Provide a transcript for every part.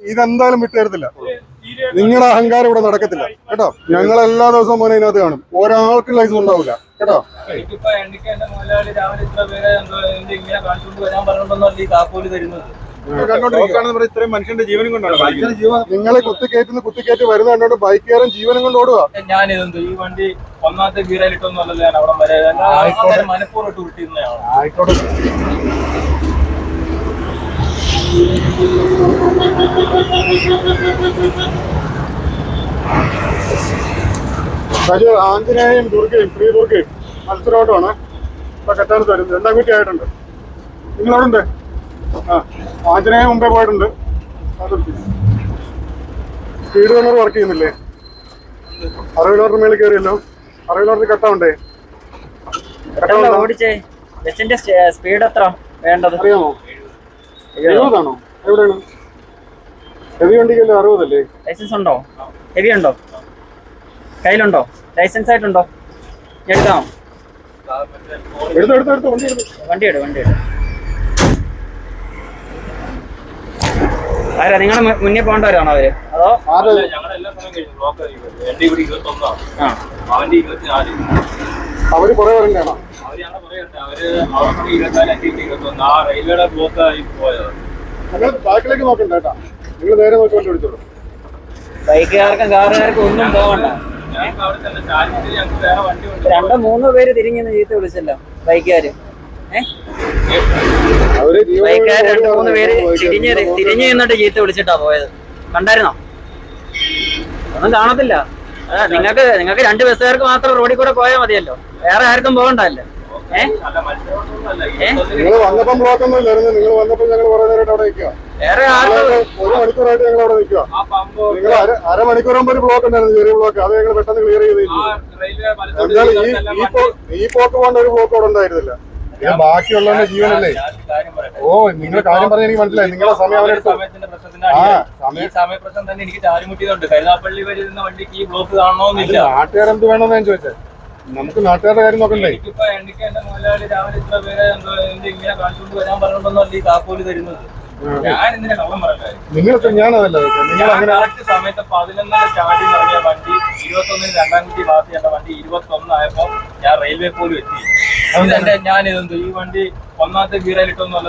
ഇതെന്തായാലും വിട്ടുതരത്തില്ല. നിങ്ങളുടെ അഹങ്കാരം ഇവിടെ നടക്കത്തില്ല. കേട്ടോ? ഞങ്ങൾ എല്ലാ ദിവസവും മോനെ ഇതിനകത്ത് കാണും. ഒരാൾക്കും ലൈസൻസ് ഉണ്ടാവില്ല. കേട്ടോ? നിങ്ങളെ കുത്തിക്കേറ്റ് മനുഷ്യന്റെ ജീവനും കൊണ്ടാണ് നിങ്ങൾ കുത്തിക്കയറ്റുന്ന കുത്തിക്കയറ്റി വരുന്ന കണ്ടോണ്ട് ബൈക്കുകാരൻ ജീവനും കൊണ്ട് ഓടുക ഞാൻ ഇതെന്തോ ഈ വണ്ടി ഒന്നാമത്തെ ഗീറായിട്ടൊന്നും അല്ലല്ലോ ഞാൻ അവിടെ വരെ. മനഃപൂർവം ഇട്ട് വിട്ടിരുന്നതാണ് ആയിക്കോട്ടെ. സജു ആഞ്ജനേയും ദുർഗയും ശ്രീ ദുർഗയും മത്സരമായിട്ടാണ് ഇപ്പൊ കെട്ടാനത്ത് വരുന്നത്. രണ്ടാം കുറ്റി ആയിട്ടുണ്ട്? നിങ്ങളവിടെ ഉണ്ട് ആ ആഞ്ജനേയ മുമ്പേ പോയിട്ടുണ്ട്. സ്പീഡ് വന്നവർ വർക്ക് ചെയ്യുന്നില്ലേ? അറുപതിലോറിന് മേളിൽ കയറിയല്ലോ. അറുപത് കിലോമീറ്റർ എത്ര ഓടിച്ചേ. ബസിന്റെ സ്പീഡ് എത്ര? വേണ്ടത്? അറിയാമോ? എഴുപതാണോ എവിടെയാണ്? ഹെവി വണ്ടിക്കല്ലേ അറുപതല്ലേ? ലൈസൻസ് ഉണ്ടോ? ഹെവി ഉണ്ടോ? കയ്യിലുണ്ടോ? ലൈസൻസ് ആയിട്ടുണ്ടോ? എടുക്കാം. എടുത്ത് എടുത്ത് എടുത്ത് വണ്ടി എടുത്ത്. വണ്ടി എടു വണ്ടി എടു. ആരാ നിങ്ങളുടെ മുന്നേ പോകേണ്ടവരാണോ അവർ? അതോ? ആര്? ഞങ്ങളുടെ എല്ലാ സമയം കഴിഞ്ഞു. ബ്ലോക്ക് ആ. അവന്റെ ഇരുപത്തിനാല്. അവർ കുറെ പേരും പോയത് നിങ്ങൾ ബാക്കിലേക്ക് നോക്കണ്ട കേട്ടാ. നിങ്ങൾ നേരെ നോക്കി വണ്ടി എടുത്തോളൂ ബൈക്കുകാർക്കും കാറുകാർക്കും ഒന്നും പോകണ്ട രണ്ടോ മൂന്നോ പേര് തിരിഞ്ഞെന്ന് ചീത്ത വിളിച്ചല്ലോ ബൈക്കുകാര്. ബൈക്കുകാർ രണ്ട് മൂന്ന് പേര് തിരിഞ്ഞ് തിരിഞ്ഞു നിന്നിട്ട് ചീത്ത വിളിച്ചിട്ടാ പോയത്. കണ്ടായിരുന്നോ? ഒന്നും കാണത്തില്ല. നിങ്ങൾക്ക് നിങ്ങൾക്ക് രണ്ട് ബസ്സുകാർക്ക് മാത്രം റോഡിൽ കൂടെ പോയാൽ മതിയല്ലോ. വേറെ ആർക്കും പോകണ്ടല്ലേ. നിങ്ങൾ വന്നപ്പം ബ്ലോക്ക് ഒന്നും ഇല്ലായിരുന്നു. നിങ്ങൾ വന്നപ്പോൾ ഞങ്ങൾ കുറെ നേരമായിട്ട് അവിടെ നിൽക്കുക. വേറെ ആർക്കും ഒരു മണിക്കൂറായിട്ട് ഞങ്ങൾ അവിടെ നിൽക്കുക. നിങ്ങൾ അര അരമണിക്കൂർ മുമ്പ് ഒരു ബ്ലോക്ക് ഉണ്ടായിരുന്നു ചെറിയ ബ്ലോക്ക് അത് ഞങ്ങൾ പെട്ടെന്ന് ക്ലിയർ ചെയ്തില്ല എന്നാൽ ഈ ഈ പോക്ക് പോകേണ്ട ഒരു ബ്ലോക്ക് അവിടെ ഉണ്ടായിരുന്നില്ല. ഇത് ബാക്കിയുള്ളവന്റെ ജീവനല്ലേ? ഓ നിങ്ങൾ കാര്യം പറഞ്ഞ എനിക്ക് മനസ്സിലായി. നിങ്ങളെ സമയം അവരെടുത്തു. സമയത്തിന്റെ പ്രശ്നത്തിന്റെ ആ അടിയിൽ ഈ സമയപ്രശ്നം തന്നെ എനിക്ക് ചാരിമുട്ടിയതുണ്ട് കരുനാപ്പള്ളി വരുന്ന വണ്ടിക്ക് ഈ ബ്ലോക്ക് കാണണമെന്നില്ല നാട്ടുകാരെന്ത് വേണമെന്ന് ഞാൻ ചോദിച്ചത് നമുക്ക് നാട്ടുകാരുടെ കാര്യം നോക്കണ്ടേ? എനിക്കിപ്പോ എനിക്ക് എന്റെ മുതലാളി രാവിലെ ഇത്ര പേരെ എന്തോ എന്റെ ഇങ്ങനെ കാണിച്ചുകൊണ്ട് വരാൻ പറഞ്ഞോണ്ടൊന്നല്ല ഈ താക്കോൽ തരുന്നത്. ഞാൻ എന്തിനാ കള്ളം പറഞ്ഞത് നിങ്ങൾക്ക് ഞാനതല്ല നിങ്ങൾ അങ്ങനെ കറക്റ്റ് സമയത്ത് പതിനൊന്നര സ്റ്റാർട്ടിൽ ഇറങ്ങിയ വണ്ടി ഇരുപത്തൊന്നിന് രണ്ടാം കുട്ടി പാസ് ചെയ്യേണ്ട വണ്ടി ഇരുപത്തൊന്നായപ്പോ ഞാൻ റെയിൽവേ പോലും എത്തി. ഇതെന്റെ ഞാൻ ഇതെന്തോ ഈ വണ്ടി ഒന്നാമത്തെ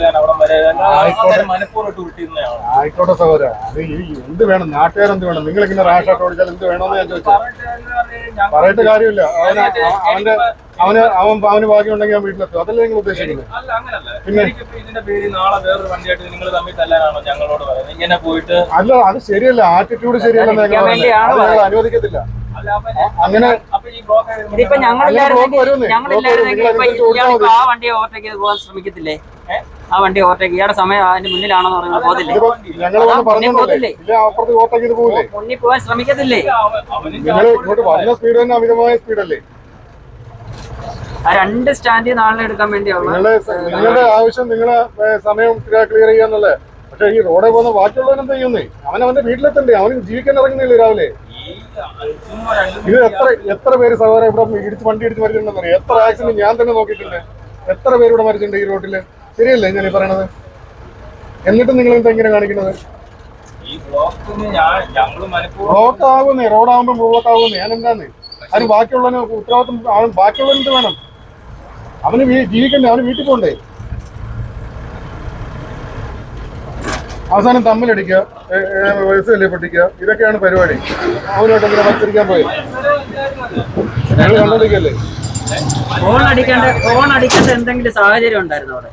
ഞാൻ അവിടെ വരെ. ആയിക്കോട്ടെ. മനഃപൂർവം ഇട്ട് വിട്ടിരുന്നതാണ് ആയിക്കോട്ടെ സഹോദര. അത് ഈ എന്ത് വേണം നാട്ടുകാരെന്ത് വേണം? നിങ്ങൾ ഇങ്ങനെ റാഷായിട്ട് ഓടിച്ചാൽ എന്ത് വേണമെന്ന് ഞാൻ ചോദിച്ചു പറയിട്ട് കാര്യമില്ല. അവന് അവ- അവന്റെ അവന് അവൻ അവന് ഭാഗ്യം ഉണ്ടെങ്കിൽ അവൻ വീട്ടിലെത്തും. അതല്ലേ നിങ്ങൾ ഉദ്ദേശിക്കുന്നത്? അല്ല അങ്ങനല്ല. പിന്നെ? എനിക്കിപ്പോ ഇതിന്റെ പേര് നാളെ വേറൊരു വണ്ടിയായിട്ട് നിങ്ങൾ തമ്മിൽ തല്ലാനാണോ ഞങ്ങളോട് പറയുന്നത്? ഇങ്ങനെ പോയിട്ട് അല്ല അത് ശരിയല്ല. ആറ്റിറ്റ്യൂഡ് ശരിയല്ലെന്ന് ഞങ്ങൾ അടിക്കാൻ അത് ഞങ്ങൾ അനുവദിക്കത്തില്ല. ഞാൻ- അങ്ങനെ ഇതിപ്പോ ഞങ്ങളില്ലായിരുന്നെങ്കിൽ. ഞങ്ങളില്ലായിരുന്നെങ്കിൽ ബ്ലോക്ക് ഇപ്പൊ ഇയാളിപ്പോ ആ വണ്ടി ഓവർടേക്ക് ചെയ്ത് പോകാൻ ശ്രമിക്കത്തില്ലേ? ആ വണ്ടി ഓവർടേക്ക് ഇയാളുടെ സമയം അതിന്റെ മുന്നിലാണെന്ന് പറഞ്ഞാൽ പോകത്തില്ലേ? മുന്നിൽ പോകാൻ ശ്രമിക്കത്തില്ലേ? ആ രണ്ട് സ്റ്റാൻഡിൽ നാളെ എടുക്കാൻ വേണ്ടിയാണ്? നിങ്ങളുടെ നിങ്ങളുടെ ആവശ്യം നിങ്ങളെ സമയം ക്ലിയർ ചെയ്യാന്നല്ലേ പക്ഷെ ഈ റോഡിൽ പോകുന്ന ബാക്കിയുള്ളവനെന്താ ചെയ്യുന്നേ? അവൻ അവന്റെ വീട്ടിലെത്തണ്ടേ? അവന് ജീവിക്കാൻ ഇറങ്ങുന്നില്ലേ രാവിലെ? ഇത് എത്ര എത്ര പേര് സഹോദരൻ ഇവിടെ ഇടിച്ച് വണ്ടി ഇടിച്ച് മരിച്ചിട്ടുണ്ടെന്ന് അറിയാം എത്ര ആക്സിഡന്റ് ഞാൻ തന്നെ നോക്കിയിട്ടുണ്ട്. എത്ര പേര് ഇവിടെ മരിച്ചിട്ടുണ്ട് ഈ റോഡിൽ ശരിയല്ലേ ഞാൻ ഈ പറയണത്? എന്നിട്ടും നിങ്ങൾ എന്താ ഇങ്ങനെ കാണിക്കുന്നത്? ബ്ലോക്ക് ആകുന്നേ റോഡാകുമ്പോൾ ബ്ലോക്ക് ആകുന്നേ ഞാൻ എന്താന്ന്? അതിന് ബാക്കിയുള്ളവന് ഉത്തരവാദിത്വം അവൻ ബാക്കിയുള്ളവന് എന്ത് വേണം. അവന് ജീവിക്കണ്ടേ? അവന് വീട്ടിൽ പോണ്ടേ? അവസാനം തമ്മിലടിക്കുക വയസ്സ് ശല്യപ്പെട്ടിക്കുക ഇതൊക്കെയാണ് പരിപാടി. അവനോട്ട് ഇങ്ങനെ മത്സരിക്കാൻ പോയത് ഞങ്ങൾ കണ്ടോണ്ടിരിക്കല്ലേ? ഫോൺ അടിക്കേണ്ട ഫോൺ അടിക്കേണ്ട എന്തെങ്കിലും സാഹചര്യം ഉണ്ടായിരുന്നു അവിടെ?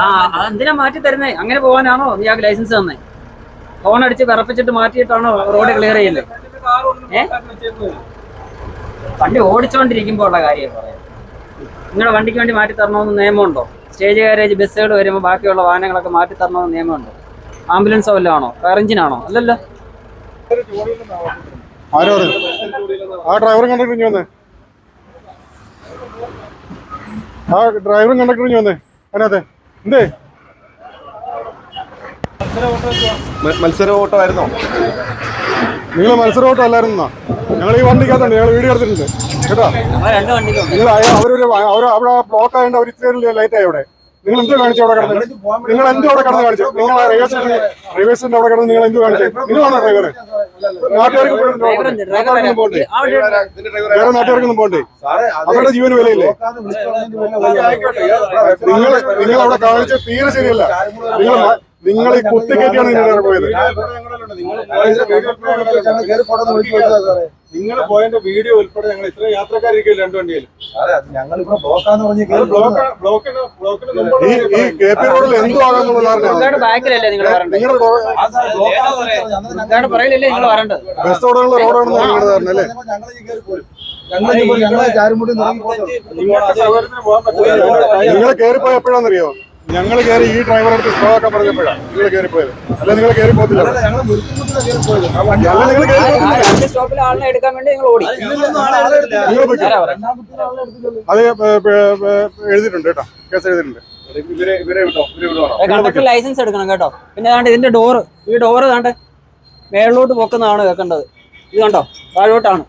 ആ അതെന്തിനാ മാറ്റി തരുന്നേ? അങ്ങനെ പോകാനാണോ? ഇയാൾക്ക് ലൈസൻസ് തന്നേ. ഫോൺ അടിച്ച് വിറപ്പിച്ചിട്ട് മാറ്റിയിട്ടാണോ റോഡ് ക്ലിയർ ചെയ്യുന്നത് ഏ? വണ്ടി ഓടിച്ചോണ്ടിരിക്കുമ്പോ ഉള്ള കാര്യം പറയാം. നിങ്ങളുടെ വണ്ടിക്ക് വേണ്ടി മാറ്റി തരണമെന്ന് നിയമമുണ്ടോ? സ്റ്റേജ് കാരേജ് ബസ്സുകൾ വരുമ്പോൾ ബാക്കിയുള്ള വാഹനങ്ങളൊക്കെ മാറ്റി തരണമെന്ന് നിയമമുണ്ട്. ആംബുലൻസോ വല്ലതും ആണോ? കാർ എഞ്ചിനാണോ അല്ലല്ലോ. മത്സര? ആ ഡ്രൈവറും കണ്ടക്ടറും വന്നേ. ആ ഡ്രൈവറും കണ്ടക്ടറും ഇഞ്ഞി വന്നേ. അതിനകത്തെ. എന്തേ? മത്സര ഓട്ടമായിരുന്നോ നിങ്ങൾ മത്സരമായിട്ട് അല്ലായിരുന്നാ ഞങ്ങൾ ഈ വണ്ടിക്കകത്തുണ്ട് ഞങ്ങൾ വീഡിയോ എടുത്തിട്ടുണ്ട്. കേട്ടോ? നിങ്ങൾ അവരൊരു അവർ അവിടെ ബ്ലോക്ക് ആയതുകൊണ്ട് അവർ ഇത്രയും ലൈറ്റ് ആയവിടെ അവിടെ. നിങ്ങൾ എന്ത് കാണിച്ചു അവിടെ കിടന്ന്? നിങ്ങൾ എന്ത് അവിടെ കിടന്ന് കാണിച്ചു? നിങ്ങൾ റെയിൽവേ സ്റ്റേഷൻ റെയിൽവേ സ്റ്റേഷന്റെ അവിടെ കിടന്ന് നിങ്ങൾ എന്ത് കാണിച്ചു? നിങ്ങളാണോ ഡ്രൈവർ നാട്ടുകാർക്ക് നാട്ടുകാർക്കൊന്നും പോകണ്ടേ? വേറെ നാട്ടുകാർക്കൊന്നും പോകണ്ടേ? അവരുടെ ജീവന് വിലയില്ലേ? നിങ്ങൾ നിങ്ങൾ അവിടെ കാണിച്ച തീരെ ശരിയല്ല. നിങ്ങൾ നിങ്ങൾ ഈ കുത്തിക്കേറ്റിയാണ് നിങ്ങൾ പോയത്. നിങ്ങൾ പോയതിന്റെ വീഡിയോ ഉൾപ്പെടെ ഞങ്ങൾ ഇത്ര യാത്രക്കാരിക്കും രണ്ടു മുമ്പ് ഈ ഈ കെ പി റോഡിൽ എന്തോ ആകാന്നുള്ള ഇങ്ങോട്ട് ബാക്കിലല്ലേ നിങ്ങൾ നിങ്ങളുടെ നിങ്ങൾ വരണ്ടത്? ബസ് റോഡുള്ള റോഡാണെന്ന് നിങ്ങളുടെ ധാരണ അല്ലേ ഞങ്ങൾ ഞങ്ങളെ ചാരുമുട്ടി നിങ്ങൾ കയറിപ്പോയ എപ്പോഴാണെന്നറിയോ ഞങ്ങൾ കയറി ഈ ഡ്രൈവറെ അടുത്ത് സ്ലോ ആക്കാൻ പറഞ്ഞപ്പോഴാണ് നിങ്ങൾ കയറി പോയത്. അല്ല നിങ്ങൾ കയറി ആ പോകത്തില്ല സ്റ്റോപ്പിൽ ആളിനെ എടുക്കാൻ വേണ്ടി നിങ്ങൾ ഓടി. നിങ്ങൾ പോയിക്കോ. ആരാ പറഞ്ഞത്? അത് എഴുതിയിട്ടുണ്ട് കേട്ടോ. കേസ് എഴുതിയിട്ടുണ്ട്. കണ്ടക്ടർ ലൈസൻസ് എടുക്കണം കേട്ടോ. പിന്നെ ദാണ്ട് ഇതിന്റെ ഡോറ് ഈ ഡോറ് ദാണ്ട് മേളിലോട്ട് പൊക്കുന്നതാണ് കേൾക്കേണ്ടത്. ഇത് കണ്ടോ? താഴോട്ടാണ്.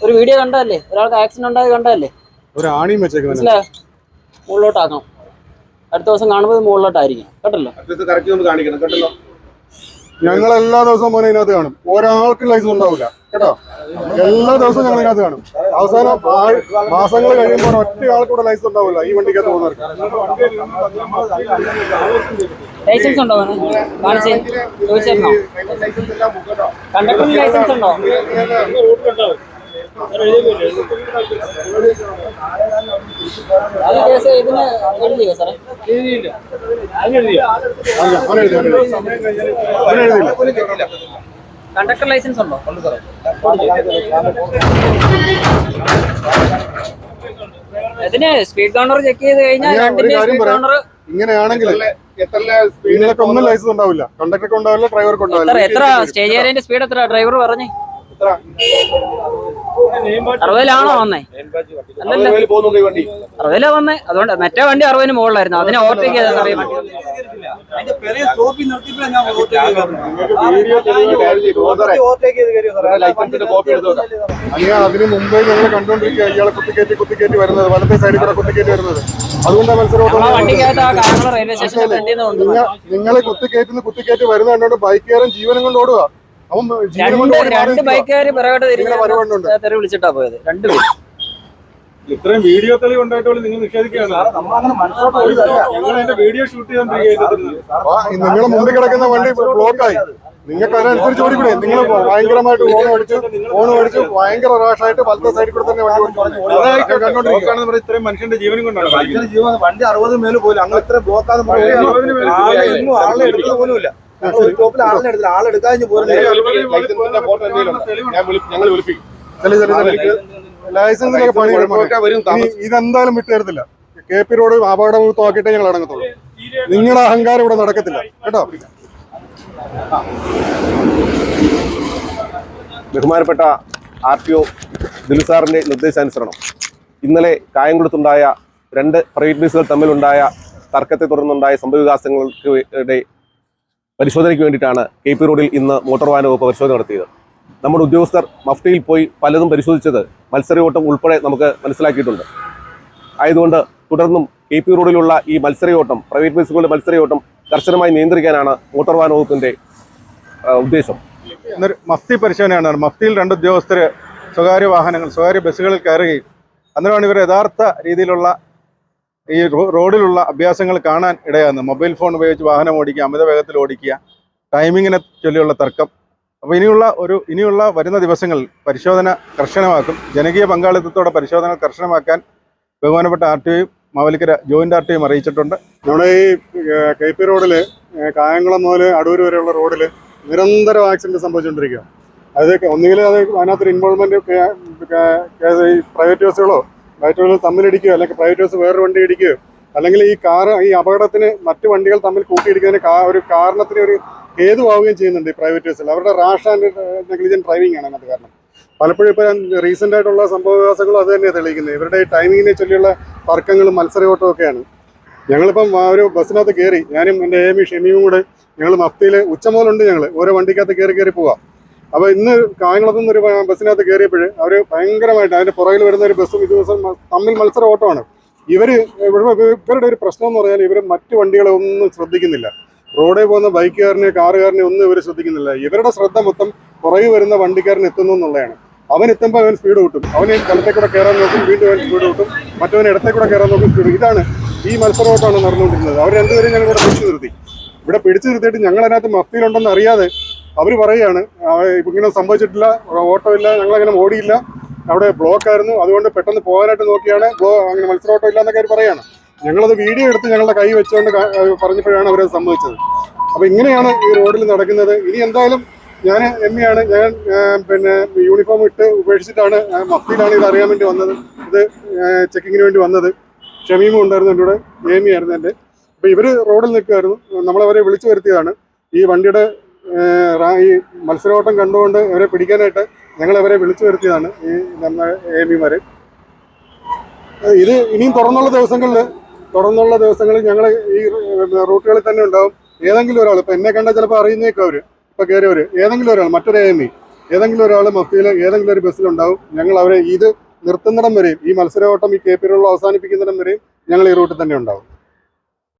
ഒരു വീഡിയോ കണ്ടതല്ലേ? ഒരാൾക്ക് ആക്സിഡന്റ് ഉണ്ടായത് കണ്ടതല്ലേ? ഒരു ആണിയും വെച്ചേക്കുന്നത് മനസ്സിലായോ? മുകളിലോട്ടാക്കണം. അടുത്ത ദിവസം കാണുമ്പോൾ മുകളിലോട്ടായിരിക്കും. കേട്ടല്ലോ? അഡ്രസ് കറക്റ്റ് ഒന്ന് കാണിക്കണം. കേട്ടല്ലോ? ഞങ്ങൾ എല്ലാ ദിവസവും മോനെ ഇതിനകത്ത് കാണും. ഒരാൾക്കും ലൈസൻസ് ഉണ്ടാവില്ല. കേട്ടോ? എല്ലാ ദിവസവും ഞങ്ങൾ ഇതിനകത്ത് കാണും. അവസാനം മാസങ്ങൾ കഴിയുമ്പോൾ ഒറ്റയാൾക്കൂടെ ലൈസൻസ് ഉണ്ടാവില്ല. ഈ വണ്ടിക്കകത്ത് പോകുന്നവർക്ക്. ലൈസൻസ് ഉണ്ടോ ചോദിച്ചിരുന്നോ കണ്ടക്ടറിന് ലൈസൻസ് ഉണ്ടോ? അത് കേസ് ഇതിന് എഴുതിയോ സാറേ അവൻ എഴുതി അവൻ എഴുതി അവൻ എഴുതിയില്ല കണ്ടക്ടർ ലൈസൻസ് ഉണ്ടോ അതിന് സ്പീഡ് കൗണ്ടർ ചെക്ക് ചെയ്ത് കഴിഞ്ഞാൽ രണ്ടിന്റെ സ്പീഡ്. കൗണ്ടർ ഇങ്ങനെയാണെങ്കിൽ നിങ്ങൾക്ക് ഒന്നും ലൈസൻസ് ഉണ്ടാവില്ല കണ്ടക്ടർക്ക് ഉണ്ടാവില്ല ഡ്രൈവർക്ക് ഉണ്ടാവില്ല എത്ര സ്റ്റേജ് ഏരിയന്റെ സ്പീഡ് എത്ര? ഡ്രൈവർ പറഞ്ഞു. അറുപതിലാണോ വന്നേ? അല്ലല്ല. അറുപതിലാ വന്നേ. അതുകൊണ്ട് മറ്റേ വണ്ടി അറുപതിന് മുകളിലായിരുന്നു. അതിനെ ഓവർടേക്ക് ചെയ്താൽ സാറേ. അല്ലെങ്കിൽ അതിന് മുമ്പേ ഞങ്ങൾ കണ്ടോണ്ടിരിക്കുക. ഇയാളെ കുത്തിക്കയറ്റി കുത്തിക്കയറ്റി വരുന്നത്. വലത്തെ സൈഡിൽ കൂടെ കുത്തിക്കയറ്റി വരുന്നത്. അതുകൊണ്ടാണ് മത്സരം നിങ്ങളെ കുത്തിക്കേറ്റിന്ന് കുത്തിക്കയറ്റി വരുന്ന കണ്ടോണ്ട് ബൈക്കുകാരൻ ജീവനും കൊണ്ട് ഓടുക. അവൻ രണ്ട് രണ്ട് ബൈക്കുകാർ പിറകോട്ട്. തിരിഞ്ഞ് വിളിച്ചിട്ടാ പോയത്. രണ്ടുപേരും ഇത്രയും വീഡിയോ തെളിവ് ഉണ്ടായിട്ട് പോലും നിങ്ങൾ നിഷേധിക്കുകയാണ്. വീഡിയോ ഷൂട്ട് ചെയ്തോണ്ടിരിക്കുന്നത് നിങ്ങളെ മുമ്പിൽ കിടക്കുന്ന വണ്ടി ബ്ലോക്കായി നിങ്ങൾക്ക് അതിനനുസരിച്ച് ഓടിക്കൂടെ നിങ്ങൾ ഭയങ്കരമായിട്ട് ഫോൺ അടിച്ചു ഫോൺ അടിച്ചു ഭയങ്കര റാഷായിട്ട് വലത്തെ സൈഡിൽ കൂടെ തന്നെ വണ്ടി ഇത്രയും മനുഷ്യന്റെ ജീവനും കൊണ്ടാണ് വണ്ടി അറുപത് മേലും പോലും അങ്ങനെ ഇത്ര ബ്ലോക്കാതെ പോലും ഇല്ല ചെല്ലു പണി ഇതെന്തായാലും വിട്ടു തരത്തില്ല. കെ പി റോഡ് അപകടമുക്തമാക്കിയിട്ടേ ഞങ്ങൾ അടങ്ങത്തുള്ളൂ. നിങ്ങളുടെ അഹങ്കാരം ഇവിടെ നടക്കത്തില്ല. കേട്ടോ? ബഹുമാനപ്പെട്ട ആർ ടി ഒ ദിൽസാറിന്റെ നിർദ്ദേശാനുസരണം. ഇന്നലെ കായംകുളത്തുണ്ടായ രണ്ട് പ്രൈവറ്റ് ബസ്സുകൾ തമ്മിലുണ്ടായ തർക്കത്തെ തുടർന്നുണ്ടായ സംഭവവികാസങ്ങൾക്ക് വേ- പരിശോധനയ്ക്ക് വേണ്ടിയിട്ടാണ് കെ പി റോഡിൽ ഇന്ന് മോട്ടോർ വാഹന വകുപ്പ് പരിശോധന നടത്തിയത്. നമ്മുടെ ഉദ്യോഗസ്ഥർ മഫ്റ്റയിൽ പോയി പലതും പരിശോധിച്ചത് മത്സരയോട്ടം ഉൾപ്പെടെ നമുക്ക് മനസ്സിലാക്കിയിട്ടുണ്ട്. ആയതുകൊണ്ട് തുടർന്നും കെ പി റോഡിലുള്ള ഈ മത്സരയോട്ടം പ്രൈവറ്റ് ബസ്സുകളുടെ മത്സരയോട്ടം കർശനമായി നിയന്ത്രിക്കാനാണ് മോട്ടോർ വാഹന വകുപ്പിന്റെ ഉദ്ദേശം. മഫ്തി പരിശോധനയാണ്. മഫ്തിയിൽ രണ്ട് ഉദ്യോഗസ്ഥർ സ്വകാര്യ വാഹനങ്ങൾ സ്വകാര്യ ബസ്സുകളിൽ കയറുകയും അന്നേരമാണ് ഇവർ യഥാർത്ഥ രീതിയിലുള്ള ഈ റോഡിലുള്ള അഭ്യാസങ്ങൾ കാണാൻ ഇടയാകുന്നത് മൊബൈൽ ഫോൺ ഉപയോഗിച്ച് വാഹനം ഓടിക്കുക അമിത വേഗത്തിൽ ഓടിക്കുക ടൈമിങ്ങിനെ ചൊല്ലിയുള്ള തർക്കം. അപ്പോൾ ഇനിയുള്ള ഒരു ഇനിയുള്ള വരുന്ന ദിവസങ്ങളിൽ പരിശോധന കർശനമാക്കും. ജനകീയ പങ്കാളിത്തത്തോടെ പരിശോധന കർശനമാക്കാൻ ബഹുമാനപ്പെട്ട ആർ ടി ഒയും മാവലിക്കര ജോയിന്റ് ആർ ടി ഒയും അറിയിച്ചിട്ടുണ്ട്. നമ്മുടെ ഈ കെ പി റോഡിൽ കായംകുളം മുതൽ അടൂർ വരെയുള്ള റോഡിൽ നിരന്തരം ആക്സിഡന്റ് സംഭവിച്ചുകൊണ്ടിരിക്കുക അത് ഒന്നുകിൽ അത് അതിനകത്തൊരു ഇൻവോൾവ്മെന്റ് പ്രൈവറ്റ് ബസ്സുകളോ പ്രൈവറ്റ് ബസ്സുകൾ തമ്മിലിടിക്കുകയോ അല്ലെങ്കിൽ പ്രൈവറ്റ് ബസ് വേറൊരു വണ്ടി ഇടിക്കുകയോ അല്ലെങ്കിൽ ഈ കാർ ഈ അപകടത്തിന് മറ്റു വണ്ടികൾ തമ്മിൽ കൂട്ടിയിടിക്കുന്നതിന് ഒരു കാരണത്തിന് ഒരു ഹേതുവാവുകയും ചെയ്യുന്നുണ്ട് ഈ പ്രൈവറ്റ് ബസ്സിൽ അവരുടെ റാഷ് ആൻഡ് നെഗ്ലിജൻ ഡ്രൈവിംഗ് ആണ് അതിനകത്ത് കാരണം. പലപ്പോഴും ഇപ്പോൾ റീസെന്റ് ആയിട്ടുള്ള സംഭവവികാസങ്ങളും അത് തന്നെയാണ് തെളിയിക്കുന്നത്. ഇവരുടെ ഈ ടൈമിങ്ങിനെ ചൊല്ലിയുള്ള തർക്കങ്ങളും മത്സരയോട്ടവും ഞങ്ങളിപ്പം ആ ഒരു ബസ്സിനകത്ത് കയറി ഞാനും എന്റെ ഏമി ഷെമിയും കൂടെ ഞങ്ങൾ മഫ്തിയിൽ ഉച്ചമുതലുണ്ട് ഞങ്ങൾ ഓരോ വണ്ടിക്കകത്ത് കയറി കയറി പോവാം. അപ്പോൾ ഇന്ന് കായംകുളത്തുനിന്ന് ഒരു ബസ്സിനകത്ത് കയറിയപ്പോൾ അവർ ഭയങ്കരമായിട്ട് അതിന്റെ പുറകിൽ വരുന്ന ഒരു ബസ്സും ഇത് ദിവസം തമ്മിൽ മത്സര ഓട്ടമാണ്. ഇവർ ഇവരുടെ ഒരു പ്രശ്നം എന്ന് പറഞ്ഞാൽ ഇവർ മറ്റു വണ്ടികളെ ഒന്നും ശ്രദ്ധിക്കുന്നില്ല. റോഡിൽ പോകുന്ന ബൈക്കുകാരനെ കാറുകാരനെ ഒന്നും ഇവർ ശ്രദ്ധിക്കുന്നില്ല. ഇവരുടെ ശ്രദ്ധ മൊത്തം പുറകിൽ വരുന്ന വണ്ടിക്കാരൻ എത്തുന്നു എന്നുള്ളതാണ്. അവൻ എത്തുമ്പോൾ അവൻ സ്പീഡ് കൂട്ടും. അവന് കലത്തെ കൂടെ കയറാൻ നോക്കും വീണ്ടും അവൻ സ്പീഡ് കൂട്ടും. മറ്റവൻ ഇടത്തെ കൂടെ കയറാൻ നോക്കും സ്പീഡ് ഇതാണ് ഈ മത്സരമായിട്ടാണ് നടന്നുകൊണ്ടിരുന്നത്. അവർ രണ്ടുപേരും ഞങ്ങൾ ഇവിടെ പിടിച്ചു നിർത്തി. ഇവിടെ പിടിച്ചു നിർത്തിയിട്ട് ഞങ്ങൾ അതിനകത്ത് മഫ്തിയിലുണ്ടെന്ന് അറിയാതെ അവർ പറയുകയാണ് "ആ, ഇപ്പൊ ഇങ്ങനെ സംഭവിച്ചിട്ടില്ല ഓട്ടോ ഇല്ല ഞങ്ങളങ്ങനെ ഓടിയില്ല അവിടെ ബ്ലോക്ക് ആയിരുന്നു അതുകൊണ്ട് പെട്ടെന്ന് പോകാനായിട്ട് നോക്കിയാണ് ബ്ലോ അങ്ങനെ മത്സര ഓട്ടോ ഇല്ല എന്നൊക്കെ അവർ പറയുകയാണ് ഞങ്ങളത് വീഡിയോ എടുത്ത് ഞങ്ങളുടെ കൈ വെച്ചുകൊണ്ട് പറഞ്ഞപ്പോഴാണ് അവരത് സംഭവിച്ചത്. അപ്പോൾ ഇങ്ങനെയാണ് ഈ റോഡിൽ നടക്കുന്നത്. ഇനി എന്തായാലും ഞാൻ എം ആണ് ഞാൻ പിന്നെ യൂണിഫോം ഇട്ട് ഉപേക്ഷിച്ചിട്ടാണ് മത്തിയിലാണ് ഇത് അറിയാൻ വേണ്ടി വന്നത്. ഇത് ചെക്കിങ്ങിന് വേണ്ടി വന്നത്. ഷമീമും ഉണ്ടായിരുന്നു എന്റെ കൂടെ എം ആയിരുന്നു എന്റെ. അപ്പോൾ ഇവർ റോഡിൽ നിൽക്കുമായിരുന്നു നമ്മളവരെ വിളിച്ചു വരുത്തിയതാണ്. ഈ വണ്ടിയുടെ ഈ മത്സരോട്ടം കണ്ടുകൊണ്ട് ഇവരെ പിടിക്കാനായിട്ട് ഞങ്ങൾ അവരെ വിളിച്ചു വരുത്തിയതാണ് ഈ നമ്മുടെ എ ഏമിമാര് ഇത് ഇനിയും തുറന്നുള്ള ദിവസങ്ങളിൽ തുറന്നുള്ള ദിവസങ്ങളിൽ ഞങ്ങൾ ഈ റൂട്ടുകളിൽ തന്നെ ഉണ്ടാവും. ഏതെങ്കിലും ഒരാൾ ഇപ്പം എന്നെ കണ്ടാൽ ചിലപ്പോൾ അറിയുന്നേക്കും അവർ ഇപ്പം കയറിയവർ ഏതെങ്കിലും ഒരാൾ മറ്റൊരു ഏമി ഏതെങ്കിലും ഒരാൾ മഫ്തിയിൽ ഏതെങ്കിലും ഒരു ബസ്സിലുണ്ടാവും ഞങ്ങൾ അവരെ ഇത് നിർത്തുന്നിടം വരെയും ഈ മത്സരവോട്ടം ഈ കെ പി അവസാനിപ്പിക്കുന്നിടം വരെയും ഞങ്ങൾ ഈ റൂട്ടിൽ തന്നെ ഉണ്ടാവും.